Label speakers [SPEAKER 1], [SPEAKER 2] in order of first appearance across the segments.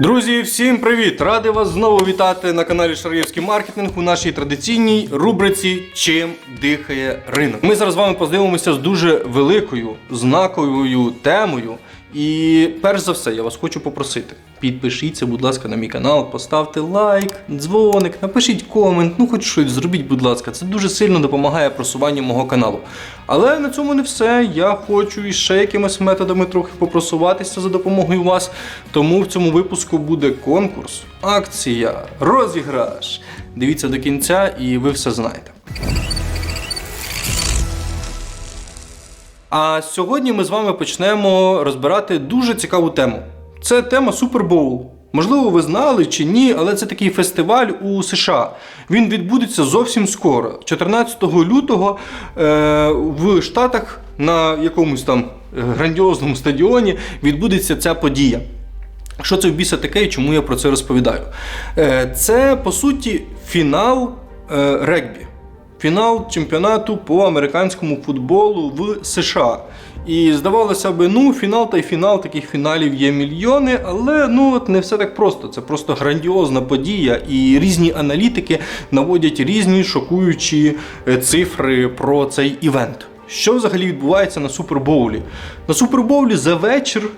[SPEAKER 1] Друзі, всім привіт! Радий вас знову вітати на каналі Шар'євський маркетинг у нашій традиційній рубриці Чим дихає ринок. Ми зараз з вами познайомимося з дуже великою знаковою темою. І перш за все, я вас хочу попросити. Підпишіться, будь ласка, на мій канал, поставте лайк, дзвоник, напишіть комент, ну хоч щось зробіть, будь ласка. Це дуже сильно допомагає просуванню мого каналу. Але на цьому не все. Я хочу іще якимись методами трохи попросуватися за допомогою вас. Тому в цьому випуску буде конкурс, акція, розіграш. Дивіться до кінця і ви все знаєте. А сьогодні ми з вами почнемо розбирати дуже цікаву тему. Це тема Супербоул. Можливо, ви знали чи ні, але це такий фестиваль у США. Він відбудеться зовсім скоро, 14 лютого е, в Штатах на якомусь там грандіозному стадіоні відбудеться ця подія. Що це в біса таке і чому я про це розповідаю? Е, Це по суті фінал е, регбі. Фінал чемпіонату по американському футболу в США. І здавалося би, ну, фінал та й фінал, таких фіналів є мільйони, але ну от не все так просто. Це просто грандіозна подія, і різні аналітики наводять різні шокуючі е, цифри про цей івент. Що взагалі відбувається на Супербоулі? На Супербоулі за вечір,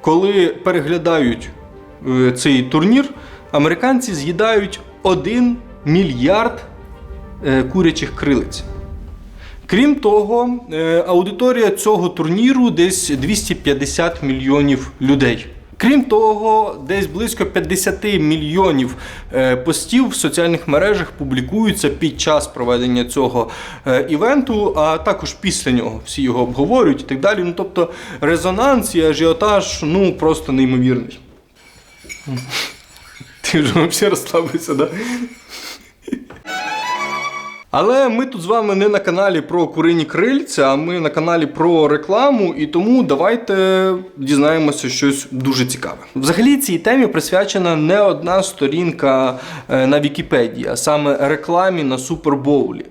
[SPEAKER 1] коли переглядають е, цей турнір, американці з'їдають 1 мільярд е, курячих крилиць. Крім того, е, аудиторія цього турніру десь 250 мільйонів людей. Крім того, десь близько 50 мільйонів е, постів в соціальних мережах публікуються під час проведення цього е, івенту, а також після нього всі його обговорюють і так далі. Ну тобто резонанс і ажіотаж ну просто неймовірний. Ти вже взагалі розслабився, да? Але ми тут з вами не на каналі про курині крильця, а ми на каналі про рекламу, і тому давайте дізнаємося щось дуже цікаве. Взагалі цій темі присвячена не одна сторінка е, на Вікіпедії, а саме рекламі на Супербоулі.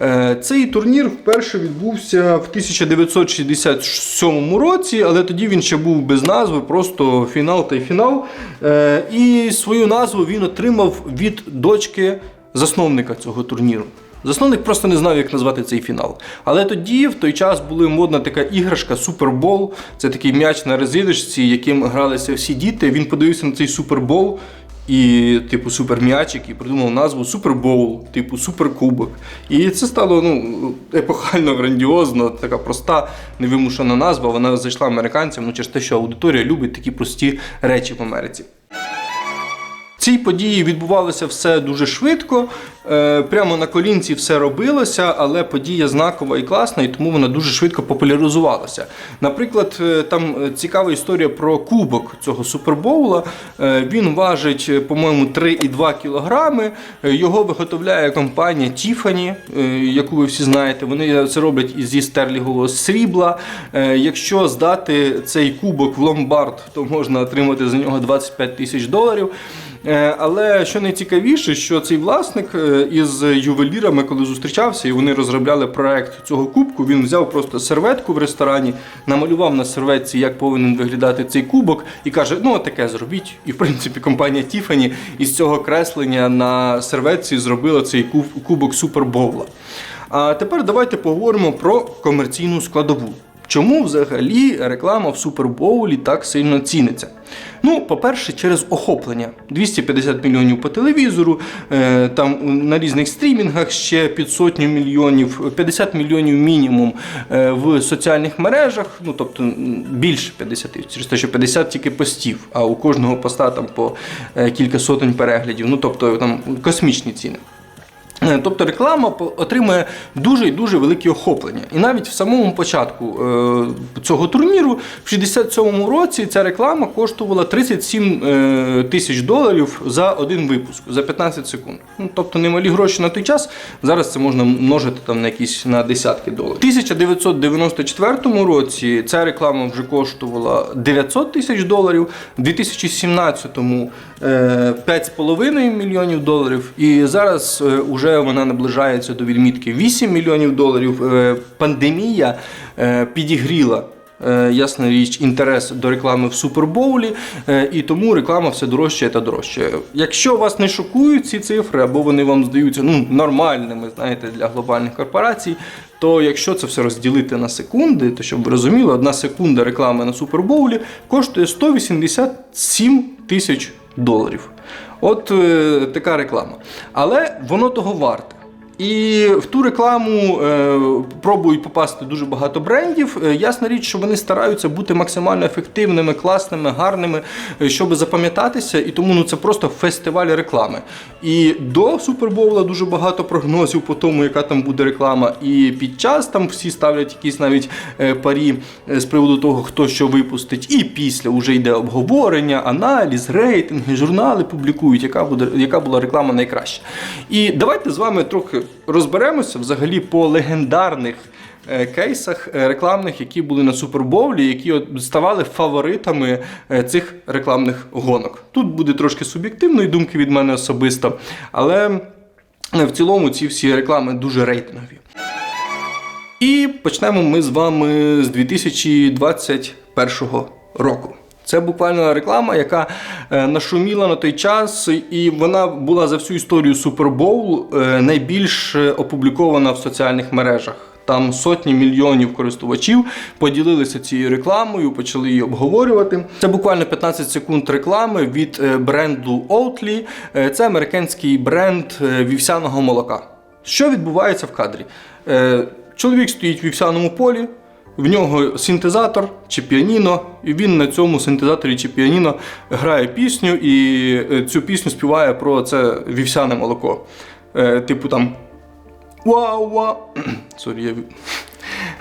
[SPEAKER 1] Е, Цей турнір вперше відбувся в 1967 році, але тоді він ще був без назви, просто фінал та й фінал. Е, І свою назву він отримав від дочки засновника цього турніру. Засновник просто не знав, як назвати цей фінал. Але тоді, в той час, була модна така іграшка Супербол. Це такий м'яч на резидочці, яким гралися всі діти. Він подивився на цей супербол і, типу, суперм'ячик, і придумав назву Супербоул, типу Суперкубок. І це стало ну, епохально грандіозно, така проста, невимушена назва. Вона зайшла американцям ну, через те, що аудиторія любить такі прості речі в Америці. Цій події відбувалося все дуже швидко. е, Прямо на колінці все робилося, але подія знакова і класна, і тому вона дуже швидко популяризувалася. Наприклад, е, там е, цікава історія про кубок цього супербоула. Він важить, по-моєму, 3,2 кілограми. Його виготовляє компанія е, яку ви всі знаєте. Вони це роблять зі стерлігового срібла. Якщо здати цей кубок в ломбард, то можна отримати за нього 25 тисяч доларів. Е, Але що найцікавіше, що цей власник е, із ювелірами, коли зустрічався, і вони розробляли проект цього кубку, він взяв просто серветку в ресторані, намалював на серветці, як повинен виглядати цей кубок, і каже: ну таке зробіть. І в принципі компанія Tiffany із цього креслення на серветці зробила цей куб- кубок Супербовла. А тепер давайте поговоримо про комерційну складову. Чому взагалі реклама в Супербоулі так сильно ціниться? Ну, по-перше, через охоплення. 250 мільйонів по телевізору, е, там на різних стрімінгах ще під сотню мільйонів, 50 мільйонів мінімум е, в соціальних мережах, ну тобто більше 50, через те, що 50 тільки постів, а у кожного поста там по е, кілька сотень переглядів. Ну тобто там космічні ціни. Е, Тобто реклама отримує дуже і дуже великі охоплення. І навіть в самому початку е, цього турніру, в 67-му році, ця реклама коштувала 37 е, тисяч доларів за один випуск, за 15 секунд. Ну, тобто немалі гроші на той час. Зараз це можна множити там на якісь на десятки доларів. У 1994 році ця реклама вже коштувала 900 тисяч доларів, у 2017-му е, 5,5 мільйонів доларів. І зараз е, уже вона наближається до відмітки 8 мільйонів доларів. Е, Пандемія е, підігріла е, ясна річ, інтерес до реклами в супербоулі, і тому реклама все дорожчає та дорожчає. Якщо вас не шокують ці цифри, або вони вам здаються ну, нормальними, знаєте, для глобальних корпорацій, то якщо це все розділити на секунди, то щоб ви розуміли, одна секунда реклами на супербоулі коштує 187 тисяч доларів. От е, така реклама. Але воно того варте. І в ту рекламу е, пробують попасти дуже багато брендів. Е, ясна річ, що вони стараються бути максимально ефективними, класними, гарними, е, щоб запам'ятатися. І тому ну, це просто фестиваль реклами. І до Супербоула дуже багато прогнозів по тому, яка там буде реклама. І під час там всі ставлять якісь навіть е, парі з приводу того, хто що випустить. І після вже йде обговорення, аналіз, рейтинги, журнали публікують, яка буде яка була реклама найкраща. І давайте з вами трохи розберемося взагалі по легендарних. е, Кейсах е, рекламних, які були на супербовлі, які ставали фаворитами е, цих рекламних гонок. Тут буде трошки суб'єктивної думки від мене особисто, але в цілому ці всі реклами дуже рейтингові. І почнемо ми з вами з 2021 року. Це буквально реклама, яка е, нашуміла на той час, і вона була за всю історію Супербоул е, найбільш е, опублікована в соціальних мережах. Там сотні мільйонів користувачів поділилися цією рекламою, почали її обговорювати. Це буквально 15 секунд реклами від бренду Oatly. Це американський бренд вівсяного молока. Що відбувається в кадрі? Чоловік стоїть в вівсяному полі, в нього синтезатор чи піаніно, і він на цьому синтезаторі чи піаніно грає пісню, і е, цю пісню співає про це вівсяне молоко. Е, Типу там Вау, вау. Сорі, я...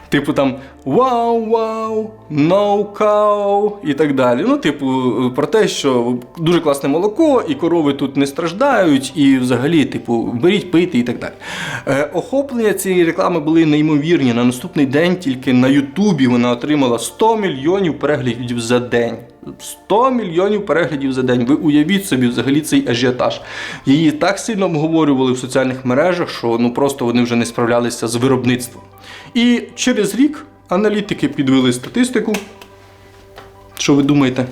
[SPEAKER 1] Типу там вау, вау, no cow і так далі. Ну, типу, про те, що дуже класне молоко, і корови тут не страждають, і взагалі, типу, беріть пити і так далі. Е, охоплення цієї реклами були неймовірні. На наступний день тільки на Ютубі вона отримала 100 мільйонів переглядів за день. 100 мільйонів переглядів за день. Ви уявіть собі взагалі цей ажіотаж. Її так сильно обговорювали в соціальних мережах, що ну просто вони вже не справлялися з виробництвом. І через рік аналітики підвели статистику. Що ви думаєте?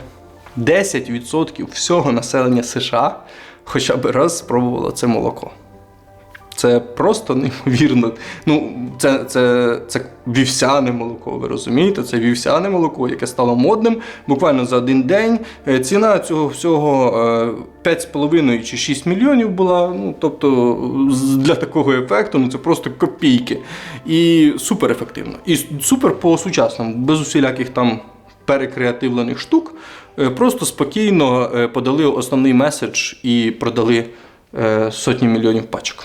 [SPEAKER 1] 10% всього населення США хоча б раз спробувало це молоко. Це просто неймовірно. Ну, це, це, це вівсяне молоко, ви розумієте? Це вівсяне молоко, яке стало модним буквально за один день. Е, Ціна цього всього е, 5,5 чи 6 мільйонів була. Ну, тобто для такого ефекту ну, це просто копійки. І супер ефективно. І супер по-сучасному, без усіляких там перекреативлених штук. Е, Просто спокійно е, подали основний меседж і продали е, сотні мільйонів пачок.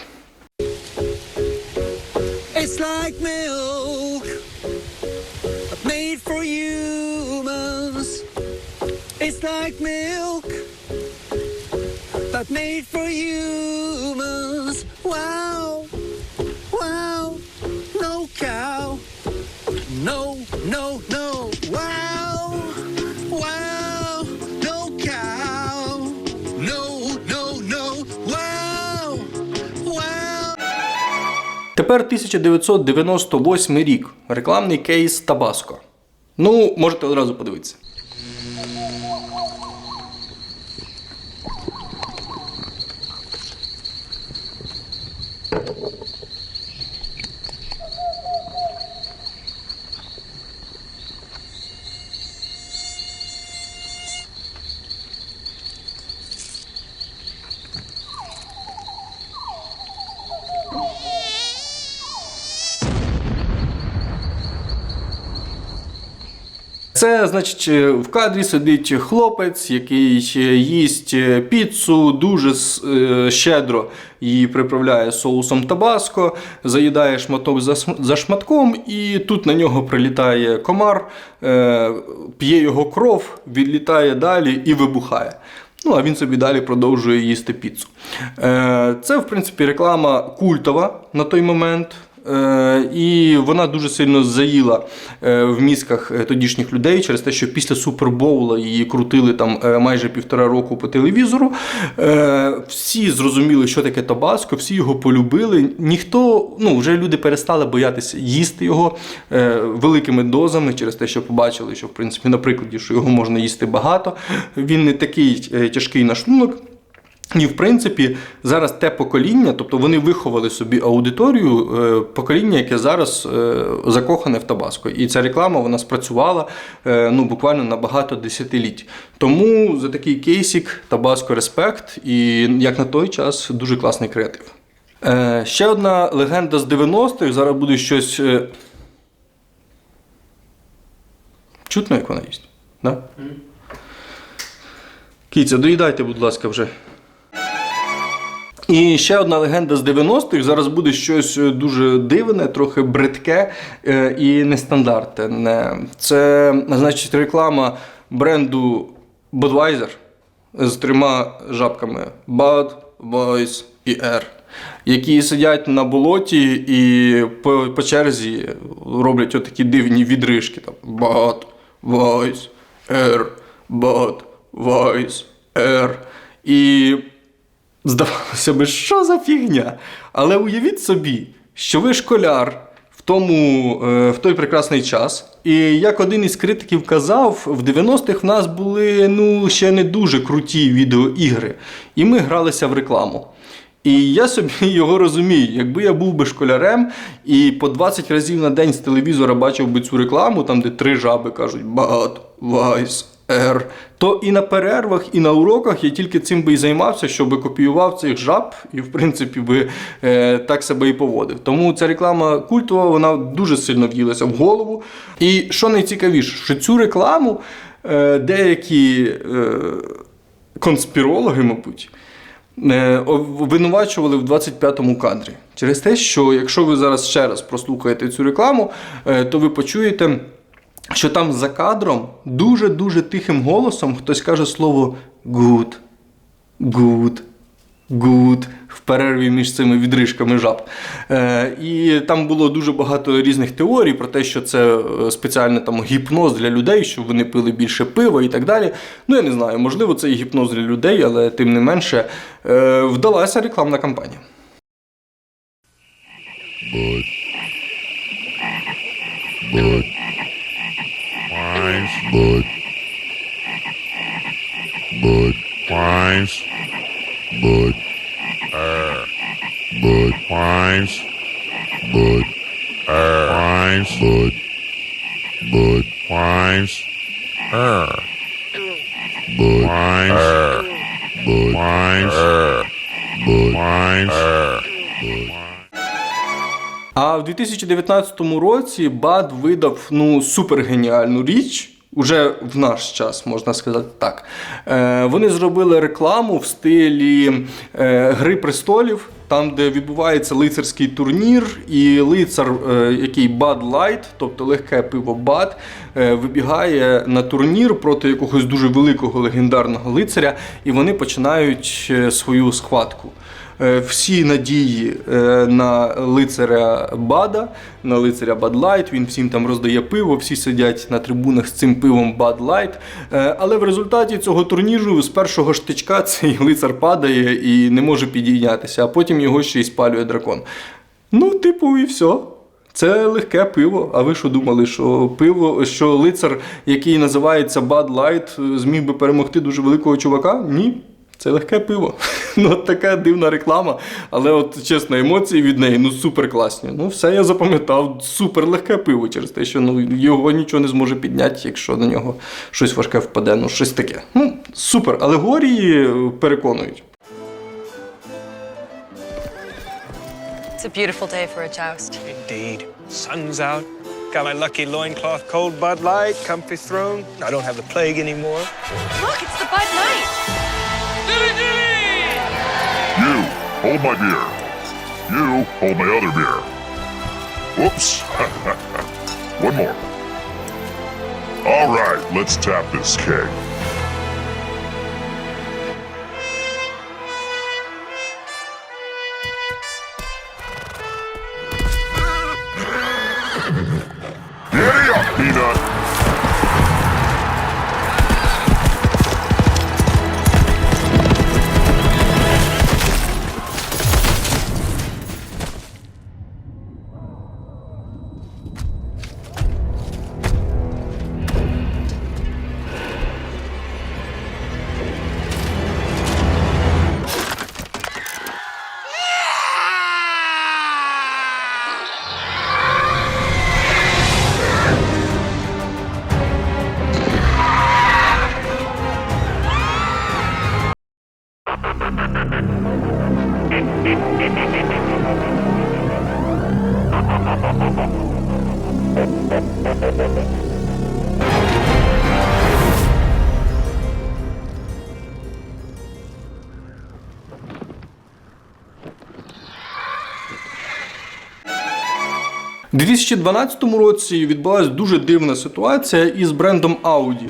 [SPEAKER 2] But made for humans. Wow, wow, no cow. No, no, no. Wow, wow, no cow. No, no, no. Wow, wow.
[SPEAKER 1] Тепер 1998 рік. Рекламний кейс Табаско. Ну, можете одразу подивитися. Це, значить, е, в кадрі сидить хлопець, який е, їсть е, піцу, дуже щедро її приправляє соусом табаско, заїдає шматок за, шматком, і тут на нього прилітає комар, п'є його кров, відлітає далі і вибухає. Ну, а він собі далі продовжує їсти піцу. Це, в принципі, реклама культова на той момент. Е, і вона дуже сильно заїла е, в мізках е, тодішніх людей через те, що після Супербоула її крутили там майже півтора року по телевізору. Всі зрозуміли, що таке табаско, всі його полюбили. Ніхто, ну вже люди перестали боятися їсти його великими дозами через те, що побачили, що в принципі на прикладі, що його можна їсти багато. Він не такий тяжкий на шлунок. І, в принципі, зараз те покоління, тобто вони виховали собі аудиторію, е, покоління, яке зараз е, закохане в Табаско. І ця реклама вона спрацювала е, ну, буквально на багато десятиліть. Тому за такий кейсик Табаско респект, і як на той час дуже класний креатив. Ще одна легенда з 90-х. Зараз буде щось. Чутно, як вона їсть? Да? Кіця, доїдайте, будь ласка, вже. І ще одна легенда з 90-х. Зараз буде щось е, дуже дивне, трохи бридке е, і нестандартне. Це, значить, реклама бренду Budweiser з трьома жабками Bud, Boys і R, які сидять на болоті і по, по черзі роблять отакі дивні відрижки. Там Bud, Boys, R, Bud, Boys, R. І Здавалося би, що за фігня? Але уявіть собі, що ви школяр в, тому, е, в той прекрасний час. І як один із критиків казав, в 90-х в нас були ну, ще не дуже круті відеоігри, і ми гралися в рекламу. І я собі його розумію. Якби я був би школярем і по 20 разів на день з телевізора бачив би цю рекламу, там де три жаби кажуть Бад, Вайс, Р, то і на перервах, і на уроках я тільки цим би і займався, щоб копіював цих жаб, і в принципі би е, так себе і поводив. Тому ця реклама культова, вона дуже сильно в'їлася в голову. І що найцікавіше, що цю рекламу е, деякі е, конспірологи, мабуть. е, Обвинувачували в 25-му кадрі через те, що якщо ви зараз ще раз прослухаєте цю рекламу, е, то ви почуєте, що там за кадром дуже-дуже тихим голосом хтось каже слово good, good, good в перерві між цими відрижками жаб. Е, і там було дуже багато різних теорій про те, що це е, спеціально там гіпноз для людей, щоб вони пили більше пива і так далі. Ну, я не знаю, можливо, це і гіпноз для людей, але тим не менше е, вдалася рекламна кампанія.
[SPEAKER 3] Bud. Lines. Mud. Mud. Lines. Mud. Err. Mud. Lines. Mud. Err. Lines. Mud. Mud. Lines. Err. Mud. Lines. Err. Mud. Lines. Err. Mud. Lines. Err. Mud.
[SPEAKER 1] А в 2019 році БАД видав ну, супергеніальну річ. Уже в наш час, можна сказати так. Е, вони зробили рекламу в стилі е, Гри престолів, там, де відбувається лицарський турнір, і лицар, е, який Bud Light, тобто легке пиво Бад, е, вибігає на турнір проти якогось дуже великого легендарного лицаря, і вони починають е, свою схватку. Е, всі надії е, на лицаря Бада, на лицаря Light, Він всім там роздає пиво, всі сидять на трибунах з цим пивом Light. Е, Але в результаті цього турніру з першого штичка цей лицар падає і не може підійнятися, а потім його ще й спалює дракон. Ну, типу, і все. Це легке пиво. А ви що думали, що пиво, що лицар, який називається Bud Light, зміг би перемогти дуже великого чувака? Ні. Це легке пиво. Ну, от така дивна реклама. Але от чесно, емоції від неї ну супер класні. Ну, все я запам'ятав. Супер легке пиво через те, що ну, його нічого не зможе підняти, якщо на нього щось важке впаде. Ну, щось таке. Ну, супер. Алегорії е, переконують.
[SPEAKER 4] It's a beautiful day for a joust.
[SPEAKER 5] Indeed. Sun's out. Got my lucky loincloth cold Bud Light, comfy throne. I don't have the plague anymore.
[SPEAKER 4] Look, it's the Bud Light.
[SPEAKER 3] You, hold my beer. You, hold my other beer. Whoops. One more. All right, let's tap this keg.
[SPEAKER 1] У 2012 році відбулася дуже дивна ситуація із брендом Audi.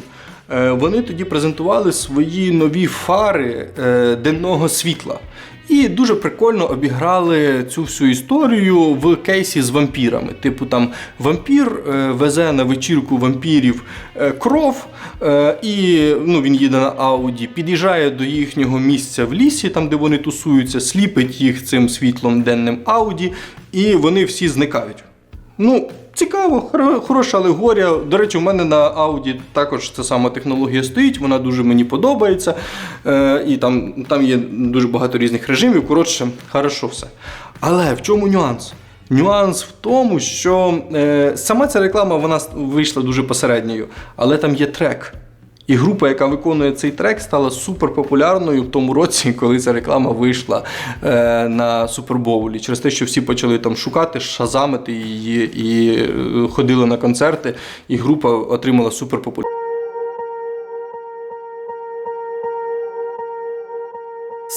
[SPEAKER 1] Е, Вони тоді презентували свої нові фари е, денного світла. І дуже прикольно обіграли цю всю історію в кейсі з вампірами. Типу, там вампір е, везе на вечірку вампірів кров, і ну, він їде на Ауді, під'їжджає до їхнього місця в лісі, там де вони тусуються, сліпить їх цим світлом денним Ауді, і вони всі зникають. Ну, цікаво, хороша алегорія. До речі, у мене на Audi також ця сама технологія стоїть, вона дуже мені подобається. Е, і там, там є дуже багато різних режимів. Коротше, хорошо все. Але в чому нюанс? Нюанс в тому, що е, сама ця реклама вона вийшла дуже посередньою, але там є трек. І група, яка виконує цей трек, стала суперпопулярною в тому році, коли ця реклама вийшла е, на Супербоулі. Через те, що всі почали там шукати, шазамити її і е, ходили на концерти, і група отримала суперпопулярність.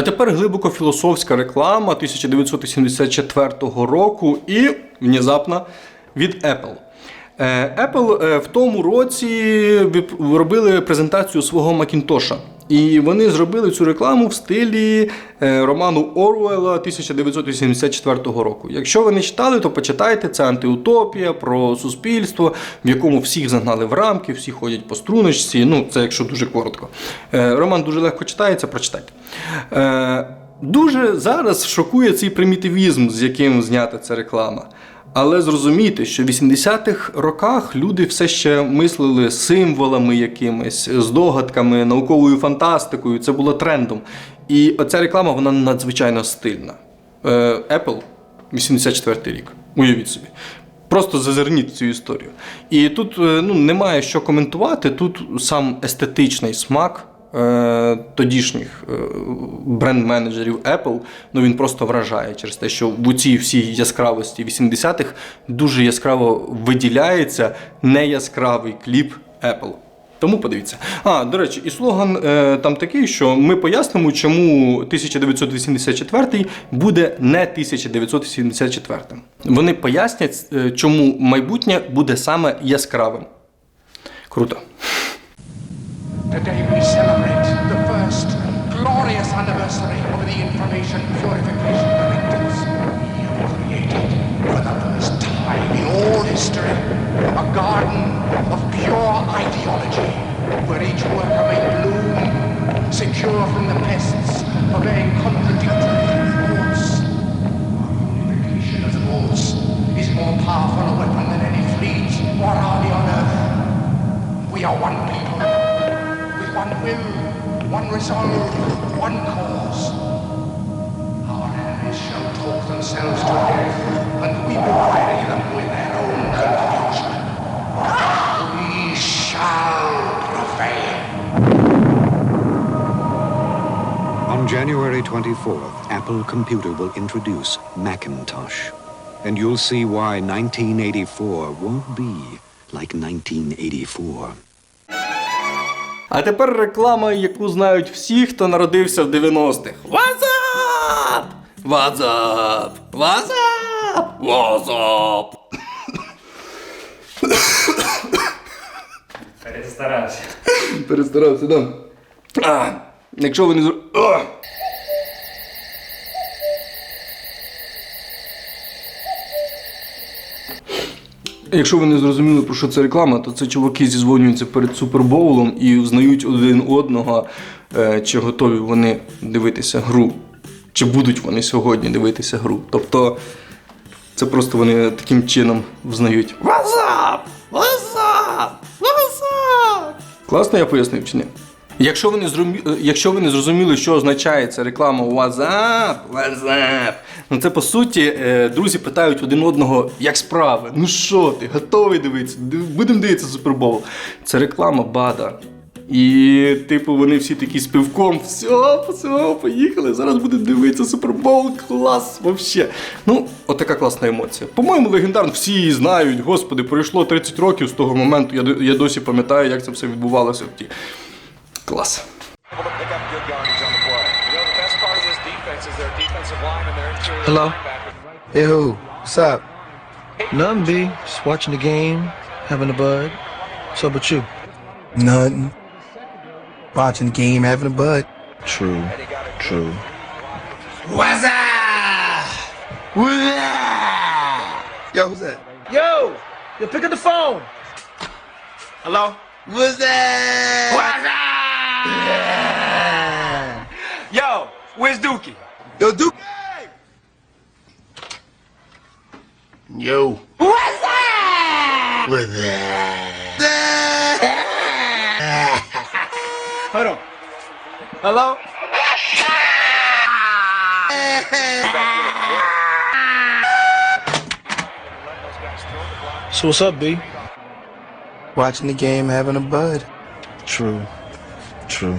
[SPEAKER 1] А тепер глибоко філософська реклама 1984 року і внезапно від Apple. Е, Apple е, в тому році робили презентацію свого Макінтоша. І вони зробили цю рекламу в стилі е, роману Оруелла 1984 року. Якщо ви не читали, то почитайте. Це антиутопія про суспільство, в якому всіх загнали в рамки, всі ходять по струночці. Ну, це якщо дуже коротко. Роман дуже легко читається, прочитайте. Дуже зараз шокує цей примітивізм, з яким знята ця реклама. Але зрозумійте, що в 80-х роках люди все ще мислили символами якимись, здогадками, науковою фантастикою. Це було трендом. І оця реклама вона надзвичайно стильна. Е, Apple 84 рік. Уявіть собі. Просто зазирніть цю історію. І тут е, ну, немає що коментувати. Тут сам естетичний смак тодішніх е, бренд-менеджерів Apple, ну він просто вражає через те, що в цій всій яскравості 80-х дуже яскраво виділяється неяскравий кліп Apple. Тому подивіться. А, до речі, і слоган е, там такий, що ми пояснимо, чому 1984 буде не 1974. Вони пояснять, е, чому майбутнє буде саме яскравим. Круто.
[SPEAKER 6] Today we celebrate the first glorious anniversary of the information purification directives we have created for the first time in all history a garden of pure ideology where each worker may bloom secure from the pests obeying contradictory thoughts. Purification of thoughts is more powerful a weapon than any fleet or army on earth. We are one people one will, one resolve, one cause. Our enemies shall talk themselves to death, and we will bury them with their own confusion. We shall prevail.
[SPEAKER 7] On January 24th, Apple Computer will introduce Macintosh. And you'll see why 1984 won't be like 1984.
[SPEAKER 1] А тепер реклама, яку знають всі, хто народився в 90-х. Вазап! Вазап! Вазап! up?
[SPEAKER 8] Перестарався.
[SPEAKER 1] Перестарався, да. А, якщо ви не зр... Якщо ви не зрозуміли, про що це реклама, то це чуваки зізвонюються перед супербоулом і взнають один одного, е, чи готові вони дивитися гру, чи будуть вони сьогодні дивитися гру. Тобто це просто вони таким чином взнають. What's up? What's up? What's up? Класно я пояснив чи ні? Якщо ви не зрозуміли, якщо ви не зрозуміли, що означає ця реклама What's up? What's up? Ну це по суті е, друзі питають один одного, як справи. Ну що ти, готовий дивитися? Будемо дивитися Супербол. Це реклама Бада. І, типу, вони всі такі з пивком, все, все, поїхали. Зараз будемо дивитися Супербол, клас, вообще. Ну, отака класна емоція. По-моєму, легендарно, всі її знають. Господи, пройшло 30 років з того моменту. Я, я досі пам'ятаю, як це все відбувалося. в Ті. Glass.
[SPEAKER 8] Hello? Hey, who? What's up? Nothing, B. Just watching the game, having a bud. What's up you? Nothing. Watching the game, having a bud. True. True. What's up? What's up? Yo, who's that? Yo! Yo, pick up the phone! Hello? What's up? What's up? Yo, where's Dookie? Yo, Dookie! Yo. What's that? What's that? Hold on. Hello? So what's up, B? Watching the game, having a bud. True. True.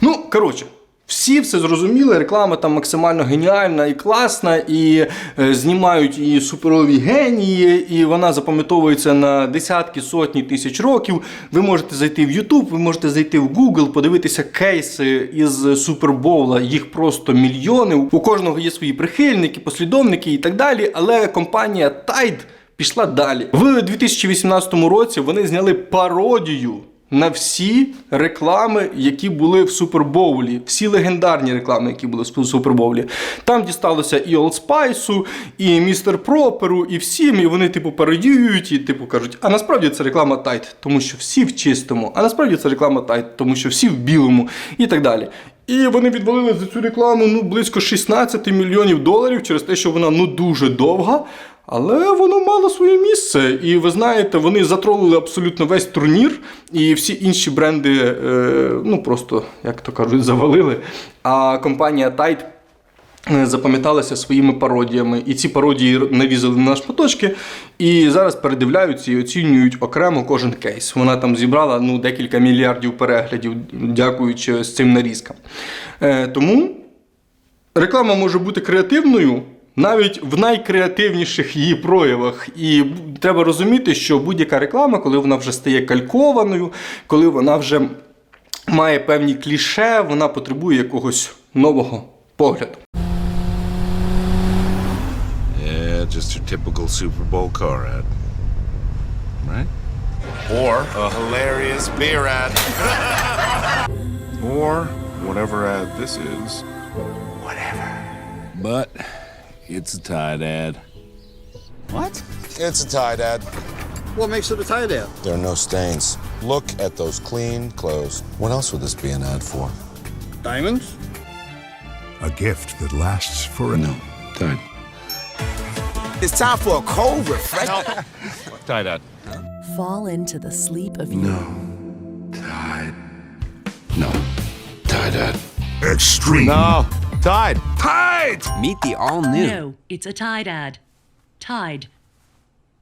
[SPEAKER 1] Ну, коротше, всі все зрозуміли, реклама там максимально геніальна і класна, і е, знімають її суперові генії, і вона запам'ятовується на десятки, сотні тисяч років. Ви можете зайти в YouTube, ви можете зайти в Google, подивитися кейси із Супербоула, їх просто мільйони. У кожного є свої прихильники, послідовники і так далі. Але компанія Tide пішла далі. В 2018 році вони зняли пародію на всі реклами, які були в Супербоулі, всі легендарні реклами, які були в Супербоулі. Там дісталося і Old Spice, і Містер Проперу, і всім, і вони, типу, пародіюють, і типу кажуть, а насправді це реклама Тайт, тому що всі в чистому, а насправді це реклама Тайт, тому що всі в білому, і так далі. І вони відвалили за цю рекламу ну, близько 16 мільйонів доларів через те, що вона ну дуже довга. Але воно мало своє місце. І ви знаєте, вони затролили абсолютно весь турнір, і всі інші бренди, е, ну просто, як то кажуть, завалили. А компанія Tide е, запам'яталася своїми пародіями. І ці пародії навізали на шматочки. І зараз передивляються і оцінюють окремо кожен кейс. Вона там зібрала ну, декілька мільярдів переглядів, дякуючи цим нарізкам. Е, тому реклама може бути креативною. Навіть в найкреативніших її проявах. І треба розуміти, що будь-яка реклама, коли вона вже стає калькованою, коли вона вже має певні кліше, вона потребує якогось нового погляду.
[SPEAKER 9] Yeah, just your typical Super Bowl car ad. Right? Or a hilarious beer ad. or whatever ad this is. Whatever. But it's a tie, Dad.
[SPEAKER 10] What?
[SPEAKER 9] It's a tie, Dad.
[SPEAKER 10] What makes it a tie, Dad?
[SPEAKER 9] There are no stains. Look at those clean clothes. What else would this be an ad for?
[SPEAKER 10] Diamonds?
[SPEAKER 3] A gift that lasts for a
[SPEAKER 9] No, Tide.
[SPEAKER 10] It's time for a cold refreshment.
[SPEAKER 9] tie, Dad.
[SPEAKER 11] Fall into the sleep of
[SPEAKER 9] No. Tide. No. Tie, Dad.
[SPEAKER 3] extreme.
[SPEAKER 9] No. Tide.
[SPEAKER 3] Tide!
[SPEAKER 10] Meet the all new.
[SPEAKER 11] No, it's a Tide ad. Tide.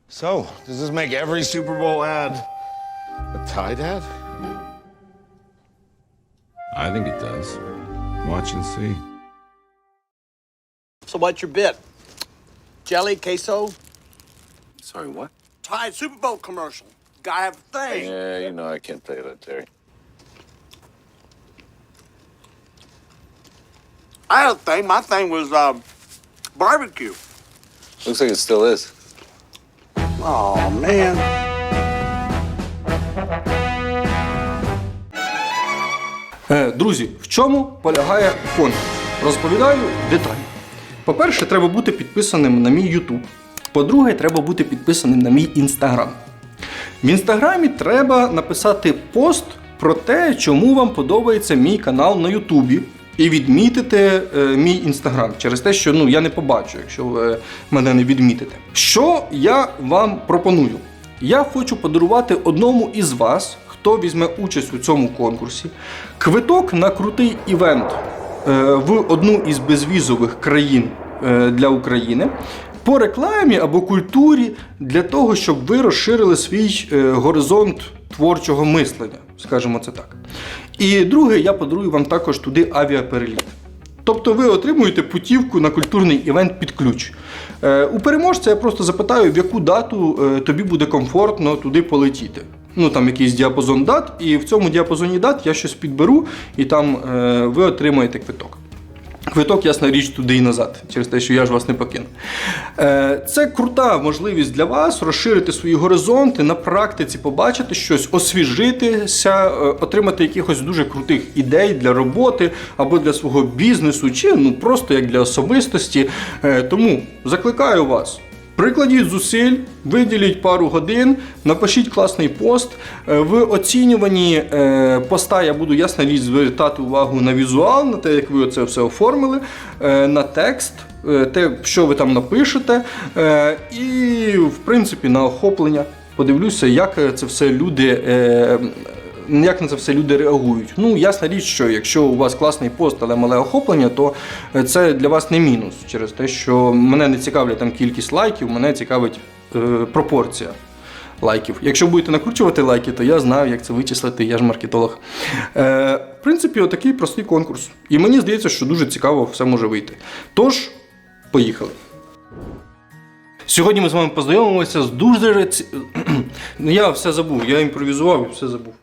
[SPEAKER 9] So, does this make every Super Bowl ad a Tide ad? I think it does. Watch and see.
[SPEAKER 10] So what's your bit? Jelly, queso?
[SPEAKER 9] Sorry, what?
[SPEAKER 10] Tide Super Bowl commercial. Gotta have a thing.
[SPEAKER 9] Yeah, you know I can't tell that, Terry.
[SPEAKER 10] I had a thing. My thing was um, barbecue.
[SPEAKER 9] Looks like it still is.
[SPEAKER 10] Oh man.
[SPEAKER 1] Е, Друзі, в чому полягає конкурс? Розповідаю детально. По-перше, треба бути підписаним на мій YouTube. По-друге, треба бути підписаним на мій інстаграм. В інстаграмі треба написати пост про те, чому вам подобається мій канал на Ютубі. І відмітити е, мій інстаграм через те, що ну я не побачу, якщо ви мене не відмітите. Що я вам пропоную? Я хочу подарувати одному із вас, хто візьме участь у цьому конкурсі, квиток на крутий івент е, в одну із безвізових країн е, для України по рекламі або культурі для того, щоб ви розширили свій е, горизонт творчого мислення, скажімо це так. І друге, я подарую вам також туди авіапереліт. Тобто ви отримуєте путівку на культурний івент під ключ. Е, у переможця я просто запитаю, в яку дату е, тобі буде комфортно туди полетіти. Ну там якийсь діапазон дат, і в цьому діапазоні дат я щось підберу, і там е, ви отримаєте квиток. Квиток, ясна річ, туди і назад, через те, що я ж вас не покину. Е, Це крута можливість для вас розширити свої горизонти, на практиці побачити щось, освіжитися, е, отримати якихось дуже крутих ідей для роботи або для свого бізнесу, чи ну просто як для особистості. Е, Тому закликаю вас. Прикладіть зусиль, виділіть пару годин, напишіть класний пост. Е, В оцінюванні е, поста я буду ясна річ звертати увагу на візуал, на те, як ви це все оформили, е, на текст, те, що ви там напишете, і в принципі на охоплення. Подивлюся, як це все люди. Як на це все люди реагують. Ну, ясна річ, що якщо у вас класний пост, але мале охоплення, то е, це для вас не мінус через те, що мене не цікавлять там кількість лайків, мене цікавить е, пропорція лайків. Якщо будете накручувати лайки, то я знаю, як це вичислити, я ж маркетолог. Е, в принципі, отакий простий конкурс. І мені здається, що дуже цікаво все може вийти. Тож, поїхали. Сьогодні ми з вами познайомимося з дуже. Я все забув, я імпровізував і все забув.